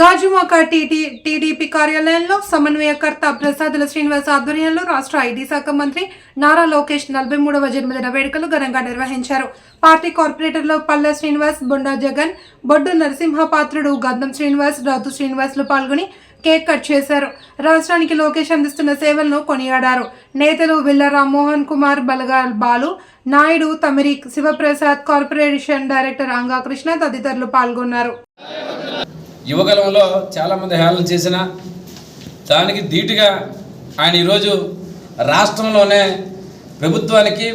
Gajuwaka TT TDP కార్యాలయంలో సమన్వయకర్త ప్రసాదుల శ్రీనివాస్ ఆధ్వర్యంలో రాష్ట్ర ఐటీ శాఖ మంత్రి నారా లోకేష్ నలభై మూడవ జన్మదిన వేడుకలు ఘనంగా నిర్వహించారు. పార్టీ కార్పొరేటర్లు పల్లె శ్రీనివాస్ బొండా జగన్ బొడ్డు నరసింహపాత్రుడు గంధం శ్రీనివాస్ రాతు శ్రీనివాస్లు పాల్గొని కేక్ కట్ చేశారు. రాష్ట్రానికి లోకేష్ అందిస్తున్న సేవలను కొనియాడారు. నేతలు విల్ల రామ్మోహన్ కుమార్ బలగాల్ బాలు నాయుడు తమిరి శివప్రసాద్ కార్పొరేషన్ డైరెక్టర్ అంగా కృష్ణ తదితరులు పాల్గొన్నారు. యువగలంలో చాలామంది హేళన చేసిన దానికి ధీటుగా ఆయన ఈరోజు రాష్ట్రంలోనే ప్రభుత్వానికి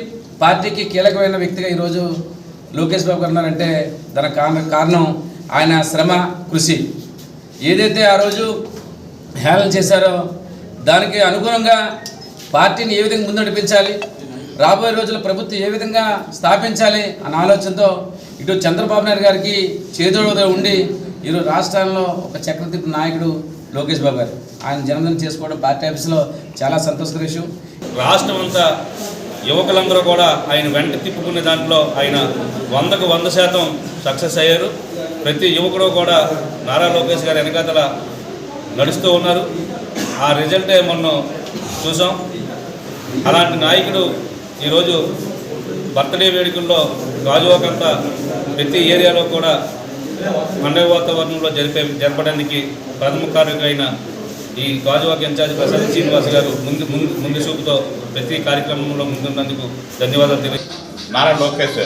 పార్టీకి కీలకమైన వ్యక్తిగా ఈరోజు లోకేష్ బాబు గారు ఉన్నారంటే దానికి కారణం ఆయన శ్రమ కృషి. ఏదైతే ఆ రోజు హేళన చేశారో దానికి అనుగుణంగా పార్టీని ఏ విధంగా ముందడిపించాలి రాబోయే రోజుల్లో ప్రభుత్వం ఏ విధంగా స్థాపించాలి అన్న ఆలోచనతో ఇటు చంద్రబాబు నాయుడు గారికి చేదోడుగా ఉండి ఈరోజు రాష్ట్రంలో ఒక చక్రతిప్పు నాయకుడు లోకేష్ బాబు గారు. ఆయన జన్మదినం చేసుకోవడం పార్టీ ఆఫీస్లో చాలా సంతోషకర విషయం. రాష్ట్రం అంతా యువకులందరూ కూడా ఆయన వెంట తిప్పుకునే దాంట్లో ఆయన వందకు వంద శాతం సక్సెస్ అయ్యారు. ప్రతి యువకుడు కూడా నారా లోకేష్ గారి వెనకాతల నడుస్తూ ఉన్నారు. ఆ రిజల్టే మొన్న చూసాం. అలాంటి నాయకుడు ఈరోజు బర్త్డే వేడుకల్లో గాజువాకంతా ప్రతి ఏరియాలో కూడా పండుగ వాతావరణంలో జరిపే జరపడానికి ప్రథమ కార్యకైన ఈ గాజువాక ఇన్ఛార్జ్ ప్రసాద్ శ్రీనివాస్ గారు ముందు ముందు ముందు చూపుతో ప్రతి కార్యక్రమంలో ముందున్నందుకు ధన్యవాదాలు తెలియ నారా లోకేష్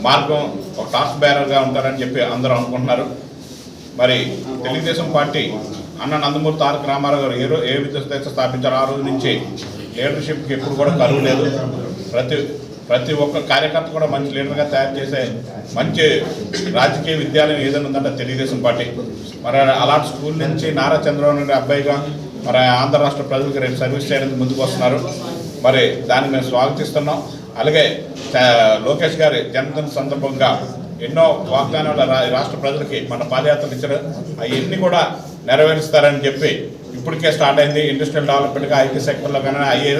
మార్గం ఒక టాస్క్ బ్యారర్గా ఉంటారని చెప్పి అందరూ అనుకుంటున్నారు. మరి తెలుగుదేశం పార్టీ అన్న నందమూరి తారక రామారావు గారు ఏ రో ఏ విధంగా స్థాపించారు ఆ రోజు నుంచి లీడర్షిప్కి ఎప్పుడు కూడా కరువు లేదు. ప్రతి ప్రతి ఒక్క కార్యకర్త కూడా మంచి లీడర్గా తయారు చేసే మంచి రాజకీయ విద్యాలయం ఏదైనా ఉందంటే తెలుగుదేశం పార్టీ. మరి అలాంటి స్కూల్ నుంచి నారా చంద్రబాబు నాయుడు అబ్బాయిగా మరి ఆంధ్ర రాష్ట్ర ప్రజలకు రేపు సర్వీస్ చేయడానికి ముందుకు వస్తున్నారు. మరి దాన్ని మేము స్వాగతిస్తున్నాం. అలాగే లోకేష్ గారి జన్మదిన సందర్భంగా ఎన్నో వాగ్దానాలు రా- రాష్ట్ర ప్రజలకి మన పాదయాత్రలు ఇచ్చారు. అవన్నీ కూడా నెరవేరుస్తారని చెప్పి ఇప్పటికే స్టార్ట్ అయింది. ఇండస్ట్రియల్ డెవలప్మెంట్గా ఐటీ సెక్టర్లో కానీ ఐఏ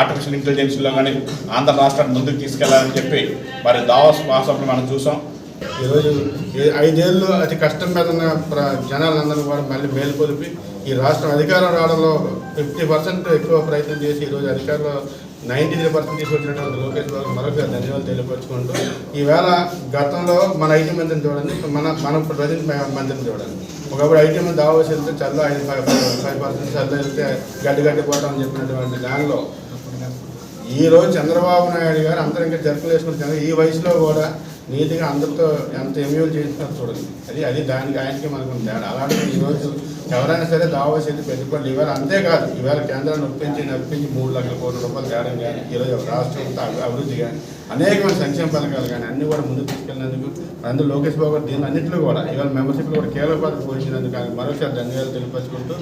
ఆర్టిఫిషియల్ ఇంటెలిజెన్స్లో కానీ ఆంధ్ర రాష్ట్రాన్ని ముందుకు తీసుకెళ్ళాలని చెప్పి మరి దావస్ మాసంలో మనం చూసాం. ఈరోజు ఐదేళ్ళు అతి కష్టం మీద ఉన్న ప్ర జనాలందరూ కూడా మళ్ళీ మేలుకొలిపి ఈ రాష్ట్రం అధికారం రావడంలో ఫిఫ్టీ పర్సెంట్ ఎక్కువ ప్రయత్నం చేసి ఈరోజు అధికారంలో నైంటీ త్రీ పర్సెంట్ తీసుకొచ్చినటువంటి లోకేష్ బాబు మరొక ధన్యవాదాలు తెలియపరుచుకుంటూ ఈవేళ గతంలో మన ఐటీ మంత్రిని చూడండి మన మన ప్రజెంట్ మంత్రిని చూడండి. ఒకప్పుడు ఐటీ మంత్రి దావోస్ వెళ్తే చల్ల ఐదు ఫైవ్ ఫైవ్ పర్సెంట్ చల్ల వెళ్తే గడ్డి గడ్డిపోవడం అని చెప్పినటువంటి దానిలో ఈ రోజు చంద్రబాబు నాయుడు గారు అందరూ ఇంకా జరుపులు వేసుకుంటున్నారు ఈ వయసులో కూడా నీతిగా అందరితో ఎంత ఎంయూలు చేస్తున్నారు చూడండి. అది అది దానికి ఆయనకి మనకు తేడా. అలాంటి ఈరోజు ఎవరైనా సరే దావాసి అయితే పెట్టుకోండి ఇవాళ అంతేకాదు. ఇవాళ కేంద్రాన్ని ఒప్పించి నడిపించి మూడు లక్షల కోట్ల రూపాయలు తేడం కానీ ఈరోజు రాష్ట్రం అభివృద్ధి కానీ అనేకమైన సంక్షేమ పథకాలు కానీ అన్ని కూడా ముందుకు తీసుకెళ్ళినందుకు అందులో లోకేష్ బాబు గారు దీని అన్నింటిలో కూడా ఇవాళ మెంబర్షిప్లో కూడా కీలక పాత్ర పోషించినందుకు కానీ మరొకసారి ధన్యవాదాలు తెలియపరుచుకుంటూ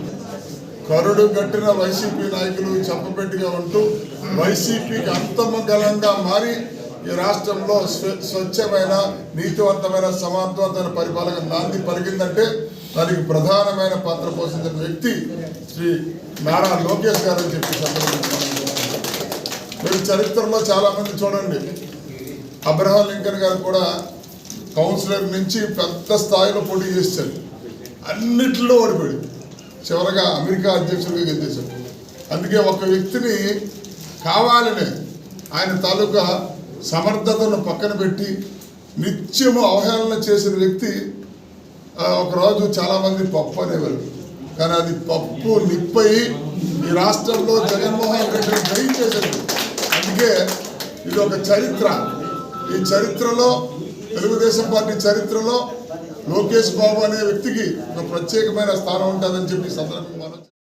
కరుడు గట్టిన వైసీపీ నాయకులు చంపబెట్టిగా ఉంటూ వైసీపీకి అంతమగలంగా మారి ఈ రాష్ట్రంలో స్వచ్ఛమైన నీతివంతమైన సమర్థవంతమైన పరిపాలన నాంది పలికిందంటే దానికి ప్రధానమైన పాత్ర పోషించిన వ్యక్తి శ్రీ నారా లోకేష్ గారు అని చెప్పి మీరు చరిత్రలో చాలామంది చూడండి. అబ్రహాం లింకన్ గారు కూడా కౌన్సిలర్ నుంచి పెద్ద స్థాయిలో పోటీ చేశారు. అన్నిట్లో ఓడిపోయాడు. చివరగా అమెరికా అధ్యక్షుడిగా గెలిచేశాడు. అందుకే ఒక వ్యక్తిని కావాలనే ఆయన తాలూకా సమర్థతను పక్కన పెట్టి నిత్యము అవహేళన చేసిన వ్యక్తి ఒకరోజు చాలామంది పప్పు అనేవారు. కానీ అది పప్పు నిప్పయి ఈ రాష్ట్రంలో జగన్మోహన్ రెడ్డిని జయించేశారు అందుకే ఇది ఒక చరిత్ర. ఈ చరిత్రలో తెలుగుదేశం పార్టీ చరిత్రలో లోకేష్ బాబు అనే వ్యక్తికి ఒక ప్రత్యేకమైన స్థానం ఉంటుందని చెప్పి సందర్భంగా